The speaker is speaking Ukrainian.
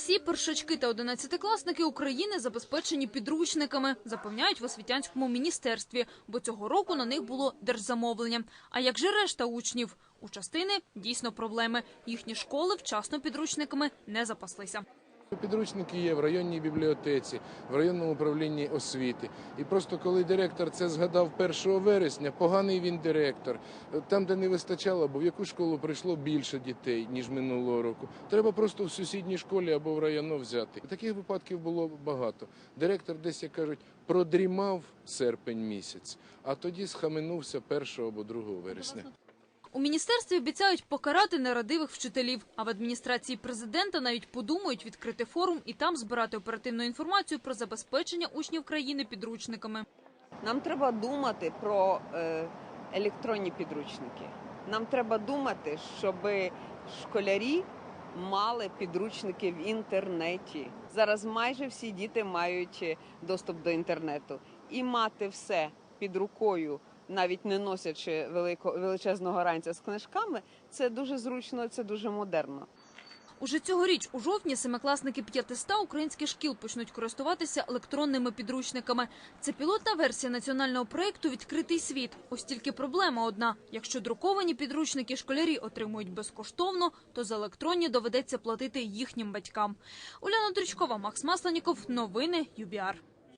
Всі першачки та одинадцятикласники України забезпечені підручниками, запевняють в освітянському міністерстві, бо цього року на них було держзамовлення. А як же решта учнів? У частини дійсно проблеми. Їхні школи вчасно підручниками не запаслися. Підручники є в районній бібліотеці, в районному управлінні освіти. І просто коли директор це згадав 1 вересня, поганий він директор. Там, де не вистачало, бо в яку школу прийшло більше дітей, ніж минулого року. Треба просто в сусідній школі або в районо взяти. Таких випадків було багато. Директор десь, як кажуть, продрімав серпень місяць, а тоді схаменувся 1 або 2 вересня. У міністерстві обіцяють покарати нерадивих вчителів. А в адміністрації президента навіть подумають відкрити форум і там збирати оперативну інформацію про забезпечення учнів країни підручниками. Нам треба думати про е, електронні підручники. Нам треба думати, щоб школярі мали підручники в інтернеті. Зараз майже всі діти мають е, доступ до інтернету. І мати все під рукою, навіть не носячи велико, величезного ранця з книжками, це дуже зручно, це дуже модерно. Уже цьогоріч у жовтні семикласники 500 українських шкіл почнуть користуватися електронними підручниками. Це пілотна версія національного проєкту Відкритий світ. Ось тільки проблема одна: якщо друковані підручники школярі отримують безкоштовно, то за електронні доведеться платити їхнім батькам. Уляна Дрючкова, Макс Масленіков. Новини ЮБІАР.